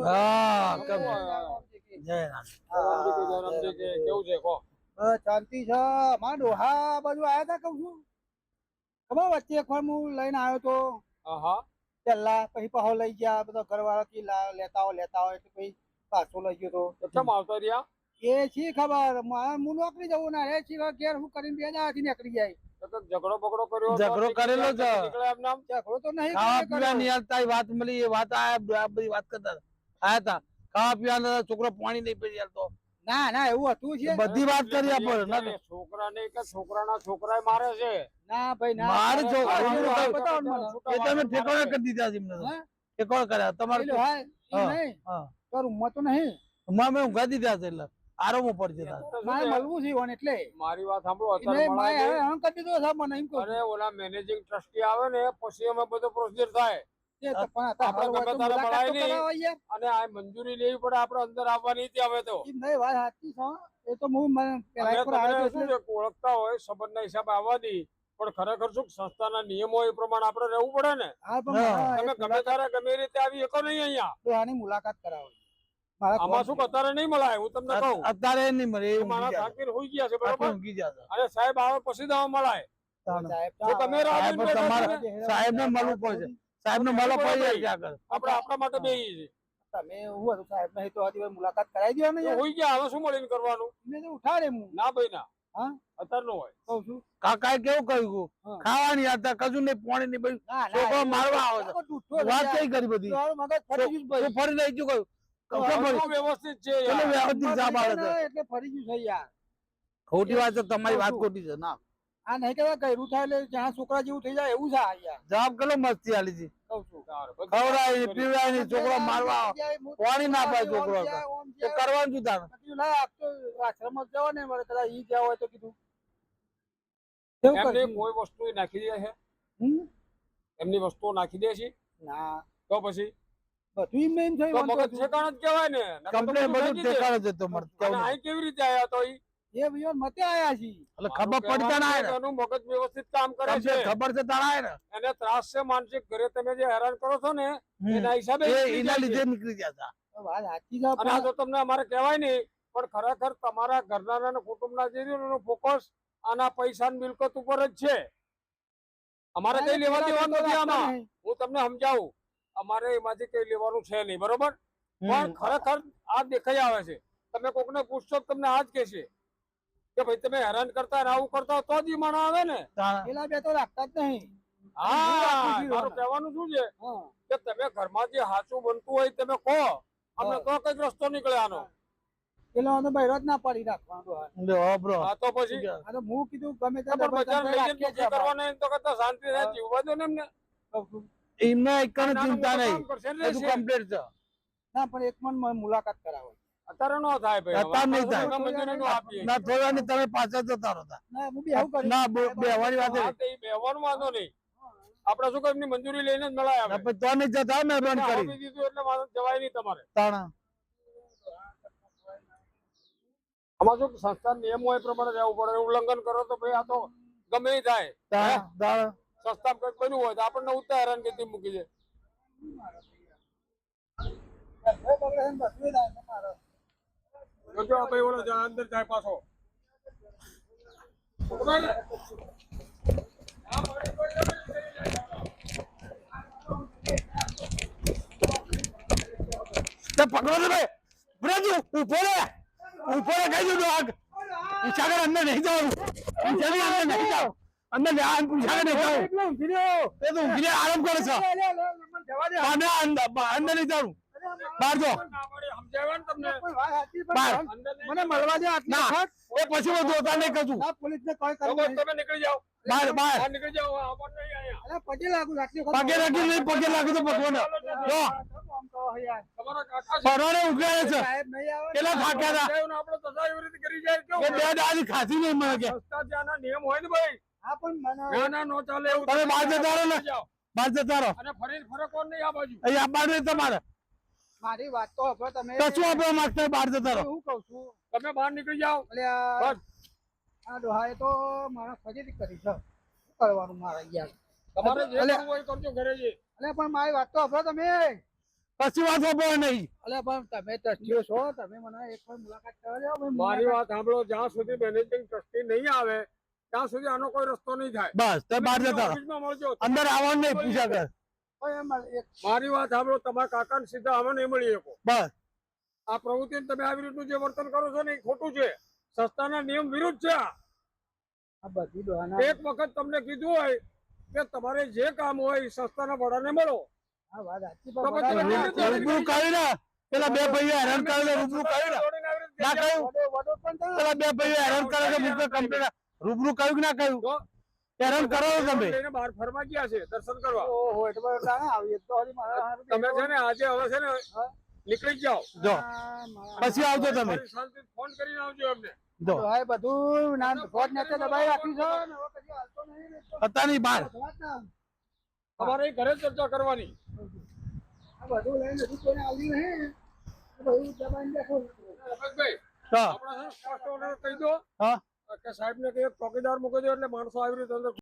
હા કેમ જય રામજી કે કેવું છે કો શાંતિ છે. મારા ડોહા બાજુ આયા તા કઉ છું. ખબર વચ્ચે એક વાર હું લઈને આવ્યો તો. પેલા પછી પાછો લઈ ગયા બધા ઘરવાળા થી લેતા હોય લેતા હોય એટલે પછી પાછો લઈ ગયો તો. કેમ આવતો રહ્યા? એ છે ખબર? હું નોકરી જવું ના રે છી ઘેર હું કરીને બે દાડાથી નીકળી જાય. ઝઘડો બગડો કર્યો ઝઘડો કરેલો છે. ઝઘડો તો નહીં વાત મળી એ વાત આ બધી વાત કરતા. આયા તા. ખાવા પીવાના છોકરો પાણી નહીં પી તો. ના ના એવું હતું છે. બધી વાત કરી આપો ના તો. છોકરાને કે છોકરાના છોકરાએ મારે છે. ના ભાઈ ના. મારે ને મને. એ તમે ઠેકોળા કરી દીધા છે એમને. કર્યા. તમારે પેલું હા, નહીં. હા. તો નહીં. માં મેં ઊંઘા દીધા છે એટલે આરામો પડશે તારે મારે મળવું છે ઓન એટલે. મારી વાત સાંભળો અત્યારે મારે મળાય હવે નહીં. કરી દીધો સાહેબ મને એમ કહો અરે ઓલા મેનેજિંગ ટ્રસ્ટી આવે ને પછી અમે બધો પ્રોસિજર થાય. એ તો પણ. અને આ મંજૂરી લેવી પડે અંદર આવવાની હતી તો. નહીં, વાત સાચી છે એ તો હું ઓળખતા હોય હિસાબે આવવાની. ખરેખર શું કે સંસ્થાના નિયમો એ પ્રમાણે આપણે રહેવું પડે ને. તમે ગમે તારે ગમે રીતે આવી શકો નહીં અહીંયા. આની મુલાકાત કરાવો. આમાં શું. અત્યારે નહીં મળાય હું તમને કહું. અત્યારે નહીં મળે મારા ગયા હોઈ ગયા છે આખી ઊંઘી ગયા અને સાહેબ આવે પછી દવા મળાય. સાહેબ, ને, મળવું પડશે. સાહેબ નો મળો પડી જાય આગળ. આપણે માટે બે તમે એવું હતું સાહેબ નહીં તો હજી મુલાકાત કરાવી દો ને યાર. ગયા હવે શું મળીને કરવાનું? મેં તો ઉઠાડે હું ના ભાઈ ના. હા? અત્યારે નો હોય. કહું છું. કાકાએ કેવું કહ્યું ખાવાની હતા કશું નહીં પાણી નહીં બધું છોકરો મારવા આવે છે. વાત કઈ કરી બધી? ફરી ગયું કહ્યું? બધું વ્યવસ્થિત છે વ્યવસ્થિત. એટલે ફરી ગયું છે યાર. ખોટી વાત છે તમારી વાત ખોટી છે ના. આ નહીં કેવા કર્યું થાય એટલે જ્યાં છોકરા જેવું થઈ જાય એવું છે આ જવાબ કેટલો મસ્તી આલી છોકરો મારવા પાણી ના પાય છોકરો. કરવાનું શું તારે? જ જવા ને મારે કદાચ ઈ હોય તો કીધું. એમને કોઈ વસ્તુ નાખી દે છે? એમની વસ્તુઓ નાખી દે છે? ના. તો પછી? બધું એમ ને થઈ મગજ હતું. જ કહેવાય ને કમ્પ્લેન બધું. ઠેકાણે કેવી રીતે આયા તો ઈ? એ ભાઈઓ મતે આયા છીએ. એટલે ખબર પડતા ના એનું. મગજ વ્યવસ્થિત કામ કરે છે. ખબર છે તારા ને એને ત્રાસ છે માનસિક ઘરે તમે જે હેરાન કરો છો ને એના હિસાબે એના લીધે નીકળી ગયા હતા. વાત સાચી છે અને આ તો તમને અમારે કહેવાય નહીં પણ ખરેખર તમારા ઘરના અને કુટુંબના જે રહ્યું ફોકસ આના પૈસા મિલકત ઉપર જ છે. અમારે કઈ લેવા દેવાનું નથી આમાં. હું તમને સમજાવું અમારે એમાંથી કઈ લેવાનું છે નહીં બરોબર? પણ ખરેખર આ દેખાઈ આવે છે. તમે કોકને પૂછશો તમને આ જ કહેશે. કે ભાઈ તમે હેરાન કરતા આવું કરતા તો જ ઈ આવે ને. પેલા બે તો રાખતા જ નહીં. હા મારું કહેવાનું શું છે? કે તમે ઘરમાં જે સાચું બનતું હોય તમે કહો. અમને. તો કંઈક રસ્તો નીકળે આનો. પેલા જ ના પાડી. લે, હો તો પછી આ તો હું કીધું ગમે તે પણ બજાર લઈ જઈને છીએ દુઃખી એમ તો કરતા શાંતિ રહે. જીવવા દો ને એમને. એમને એક ચિંતા નહીં. કામ કરશે ને બધું કમ્પ્લીટ છે. ના પણ એક મન મુલાકાત કરાવો. અત્યારે નો થાય ભાઈ. અત્યારે નહીં થાય. મંજૂરી નો આપીએ. તમે પાછા જતા રહો ના કર્યું બેહવાની વાત બેહવાનું વાંધો નહીં. શું એમની મંજૂરી લઈને જ મળાય ના, આવે પછી તો નહીં જતા મહેરબાની કરી. દીધું એટલે જવાય નહીં તમારે. તાણા. આમાં શું સંસ્થા નિયમો એ પ્રમાણે રહેવું પડે? ઉલ્લંઘન કરો તો ભાઈ આ તો ગમે થાય. સંસ્થા બન્યું હોય તો આપણને ઉત્તર હેરાન કરતી મૂકી જાય છે ને બધું ય થાય તમારે. જોજો આ ભાઈ ઓલો જા- અંદર જાય પાછો. તે પકડો તો ભાઈ બ્રજુ ઊભો રે. ઊભો રે કહી દીધું આગ. કર અંદર નહીં જાઉં. કર અંદર નહીં જાઉં. અંદર લે આન પૂછા નહીં જાવ એટલે ઊંઘી એ તો આરામ કરે છે. અંદર અંદર નહીં જાવ બહાર જો. મને મળવા દે આટલા વખત. એ પછી હું ધોતા નહીં કશું. પોલીસ ને કોઈ કરવું તમે નીકળી જાઓ. બાર બાર. બહાર નીકળી જાઓ આવવાનું નહીં અહીંયા. અરે પગે લાગુ આટલી પગે લાગી નહીં પગે લાગી તો ભગવાન. જો. આમ કહો હે યાર. તમારા કાકા છે. પરોને ઉઘાડે છે. સાહેબ નહીં આવે ને. કેટલા થાક્યા હતા? આપણે તથા એવી રીતે કરી જાય કેવું બે દાડી ખાધી નહીં મને કે. નિયમ હોય ને ભાઈ. હા પણ મને ના ના નો ચાલે એવું તમે બહાર જતા રહો ને. બહાર જતા રહો. અને ફરી ફરકવાનું નહીં આ બાજુ? અહીં નહીં તમારે. મારી વાત તો હવે તમે કશું આપણે માસ્ટર બહાર જતા રહો. હું કહું છું. તમે બહાર નીકળી જાઓ. એટલે બસ. આ ડોહાએ તો મારા ફરીથી કરી છે. શું કરવાનું મારા યાર? તમારે જે કરવું હોય કરજો ઘરે જે અલે પણ મારી વાત તો હવે તમે. પછી વાત સાંભળો નહીં. અલે પણ તમે ટ્રસ્ટીઓ છો. તમે મને એક વાર મુલાકાત કરાવજો મારી વાત સાંભળો. જ્યાં સુધી મેનેજિંગ ટ્રસ્ટી નહીં આવે ત્યાં સુધી આનો કોઈ રસ્તો નહીં થાય. બસ તમે બહાર જતા રહો. મળજો. અંદર આવવાનું નહીં પૂછા કર મારી વાત સાંભળો તમારા કાકા સીધા અમે નહીં મળી શકો. બસ. આ પ્રવૃત્તિ તમે આવી રીતનું જે વર્તન કરો છો ને એ ખોટું છે. સંસ્થાના નિયમ વિરુદ્ધ છે એક વખત તમને કીધું હોય કે તમારે જે કામ હોય એ સંસ્થાના વડાને મળો. રૂબરૂ કરી પેલા બે ભાઈઓ હેરાન કરે રૂબરૂ કરી ને કહ્યું. પેલા બે ભાઈઓ હેરાન રૂબરૂ કહ્યું કે ના કહ્યું? તો હેરાન કરો તમે. બહાર ફરવા ગયા છે દર્શન કરવા. ઓહો એટલે આવીએ તો તમે છે ને આજે હવે છે ને નીકળી જાઓ. જો. પછી આવજો તમે. ફોન કરીને આવજો અમને જો. ડોહાએ બધું ના ફોન નેતે દબાઈ રાખ્યું છે? ને હવે કદી હાલતો નહીં હતા નહીં બહાર અહીં ઘરે ચર્ચા કરવાની. આ બધું લઈને હજુ કોઈને આવ્યું નહીં. આ બધું દબાઈને બેઠો રમેશભાઈ હા. આપણા કહી દો. હા. કે સાહેબ ને કે એક ચોકીદાર મૂકી દો એટલે માણસો આવી રીતે અંદર